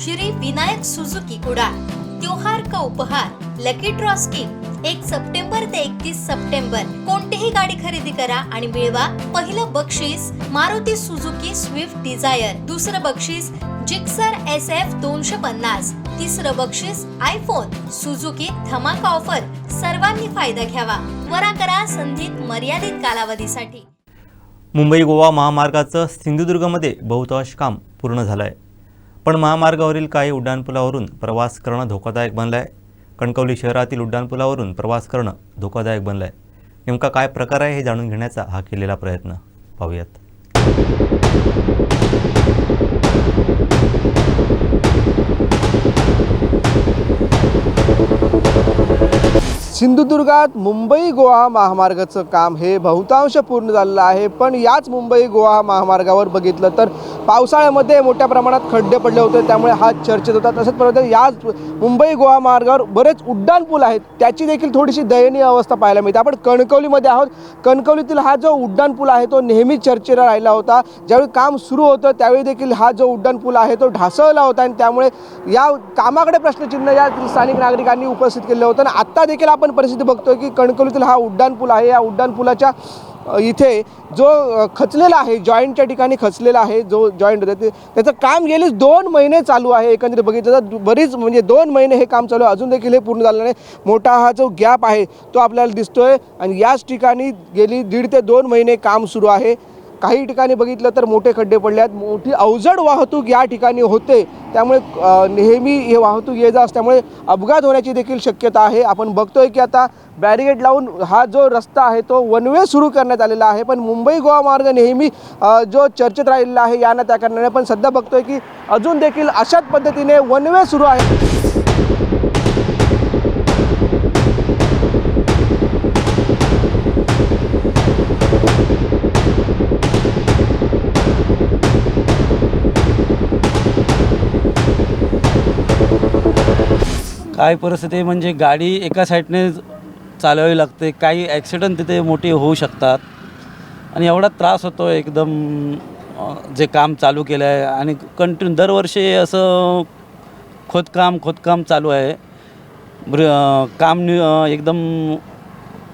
Shri Vinayak Suzuki Kudal त्योहार का उपहार लकी ड्रॉ स्कीम एक सप्टेंबर ते एकतीस सप्टेंबर. कोणतीही गाडी खरेदी करा आणि मिळवा पहिलं बक्षीस मारुती सुझुकी स्विफ्ट डिझायर दुसरं बक्षीस जिक्सर एस एफ दोनशे पन्नास. तिसरं बक्षीस आयफोन सुझुकी धमाका ऑफर सर्वांनी फायदा घ्यावा. त्वरा करा संधीत मर्यादित कालावधीसाठी. मुंबई गोवा महामार्गाचं सिंधुदुर्गमध्ये बहुतांश काम पूर्ण झालं आहे पण महामार्गावरील काही उड्डाणपुलावरून प्रवास करणं धोकादायक बनलं आहे कणकवली शहरातील उड्डाणपुलावरून प्रवास करणं धोकादायक बनलं आहे नेमका काय प्रकार आहे हे जाणून घेण्याचा हा केलेला प्रयत्न. पाहूयात. सिंधुदुर्गात मुंबई गोवा महामार्गाचं काम हे बहुतांश पूर्ण झालेलं आहे. पण याच मुंबई गोवा महामार्गावर बघितलं तर पावसाळ्यामध्ये मोठ्या प्रमाणात खड्डे पडले होते त्यामुळे हा चर्चेत होता. तसंच परत याच मुंबई गोवा मार्गावर बरेच उड्डाण पूल आहेत त्याची देखील थोडीशी दयनीय अवस्था पाहायला मिळते. आपण कणकवलीमध्ये आहोत. कणकवलीतील हा जो उड्डाण पूल आहे तो नेहमी चर्चेला राहिला होता. ज्यावेळी काम सुरू होतं त्यावेळी देखील हा जो उड्डाण पूल आहे तो ढासळला होता आणि त्यामुळे या कामाकडे प्रश्नचिन्ह या स्थानिक नागरिकांनी उपस्थित केलं होतं. आणि आत्ता देखील आपण परिस्थिती बघतोय की कणकवलीतील हा उड्डाण पूल आहे. या उड्डाण पुलाच्या इथे जो खचलेला आहे जॉईंटच्या ठिकाणी खचलेला आहे जो जॉईंट होता ते त्याचं काम गेलेच दोन महिने चालू आहे एकंदरीत बघितलं तर बरीच म्हणजे दोन महिने हे काम चालू आहे. अजून देखील हे पूर्ण झालं नाही. मोठा हा जो गॅप आहे तो आपल्याला दिसतोय. आणि याच ठिकाणी गेली दीड ते दोन महिने काम सुरू आहे. काही ठिकाणी बघितलं तर मोठे खड्डे पडले आहेत मोठी अवजड वाहतूक या ठिकाणी होते. त्यामुळे नेहमी हे वाहतूक ये जा असल्यामुळे अपघात होण्याची देखील शक्यता आहे. आपण बघतोय की आता बॅरिगेड लावून हा जो रस्ता आहे तो वन वे सुरू करण्यात आलेला आहे. पण मुंबई गोवा मार्ग नेहमी जो चर्चेत राहिलेला आहे यानं त्या कारणाने पण सध्या बघतोय की अजून देखील अशाच पद्धतीने वन वे सुरू आहे. काय परिस्थिती म्हणजे गाडी एका साईडने चालवावी लागते काही ॲक्सिडेंट तिथे मोठे होऊ शकतात. आणि एवढा त्रास होतो एकदम जे काम चालू केलं आहे आणि कंटिन्यू दरवर्षी असं खोदकाम खोदकाम चालू आहे. ब्र काम एकदम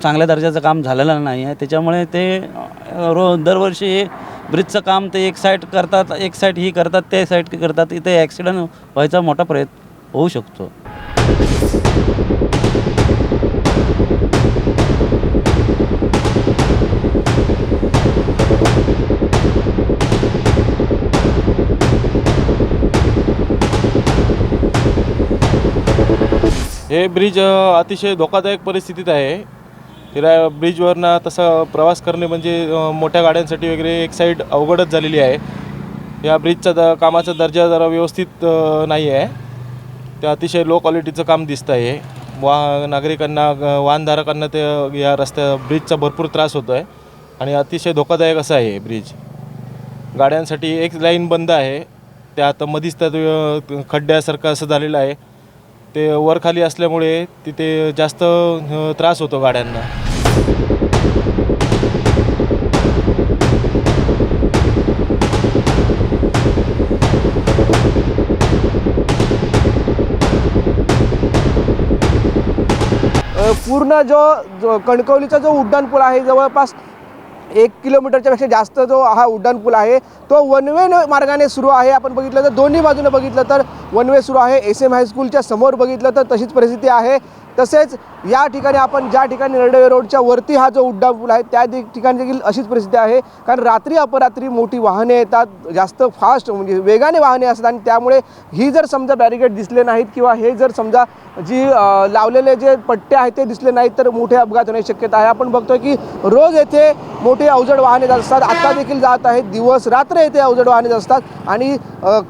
चांगल्या दर्जाचं काम झालेलं नाही आहे. त्याच्यामुळे ते रो दरवर्षी ब्रिजचं काम ते एक साईड करतात एक साईड ही करतात ते साईड करतात. इथे ॲक्सिडंट व्हायचा मोठा प्रयत्न होऊ शकतो. हे ब्रिज अतिशय धोकादायक परिस्थितीत आहे. तिला ब्रिजवरनं तसं प्रवास करणे म्हणजे मोठ्या गाड्यांसाठी वगैरे एक साईड अवघडच झालेली आहे. या ब्रिजचा द कामाचा दर्जा जरा व्यवस्थित नाही आहे ते अतिशय लो क्वालिटीचं काम दिसतं आहे. वा नागरिकांना वाहनधारकांना ते या रस्त्या ब्रिजचा भरपूर त्रास होतो आहे आणि अतिशय धोकादायक असं आहे ब्रिज गाड्यांसाठी एक लाईन बंद आहे. ते आता मधीच त्यात खड्ड्यासारखं असं झालेलं आहे. ते वरखाली असल्यामुळे तिथे जास्त त्रास होतो गाड्यांना. पूर्ण जो जो कणकवलीचा जो उड्डाणपूल आहे जवळपास एक किलोमीटरच्या पेक्षा जास्त जो हा उड्डाणपूल आहे तो वन वे मार्गाने सुरू आहे. आपण बघितलं तर दोन्ही बाजूने बघितलं तर वन वे सुरू आहे. एस एम हायस्कूलच्या समोर बघितलं तर तशीच परिस्थिती आहे. तसेच या ठिकाणी आपण ज्या ठिकाणी नरडे रोडच्या वरती हा जो उड्डाण पूल आहे त्या दे- ठिकाणी देखील अशीच परिस्थिती आहे. कारण रात्री अपरात्री मोठी वाहने येतात जास्त फास्ट म्हणजे वेगाने वाहने असतात आणि त्यामुळे ही जर समजा बॅरिकेड दिसले नाहीत किंवा हे जर समजा जी लावलेले जे पट्टे आहेत ते दिसले नाहीत तर मोठे अपघात होण्याची शक्यता आहे. आपण बघतोय की रोज येथे मोठे अवजड वाहने जात असतात. आता देखील जात आहेत. दिवस रात्र येथे अवजड वाहने जात असतात आणि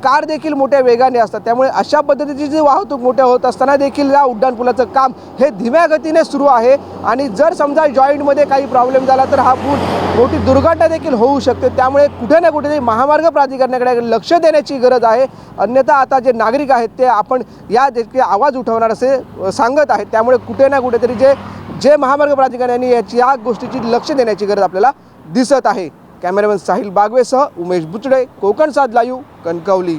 कार देखील मोठ्या वेगाने असतात. त्यामुळे अशा पद्धतीची जी वाहतूक मोठ्या होत असताना देखील या उड्डाणपुलाचं काम हे धीम्या गतीने सुरू आहे आणि जर समजा जॉईंटमध्ये काही प्रॉब्लेम झाला तर हा पूल मोठी दुर्घटना देखील होऊ शकते. त्यामुळे कुठे ना कुठेतरी महामार्ग प्राधिकरणाकडे लक्ष देण्याची गरज आहे. अन्यथा आता जे नागरिक आहेत ते आपण या देखील आवाज उठवणार असे सांगत आहेत. त्यामुळे कुठे ना कुठेतरी जे जे महामार्ग प्राधिकरणाने याची या गोष्टीची लक्ष देण्याची गरज आपल्याला दिसत आहे. कॅमेरामॅन साहिल बागवेसह उमेश बुचडे कोकण साध लाईव्ह कणकवली.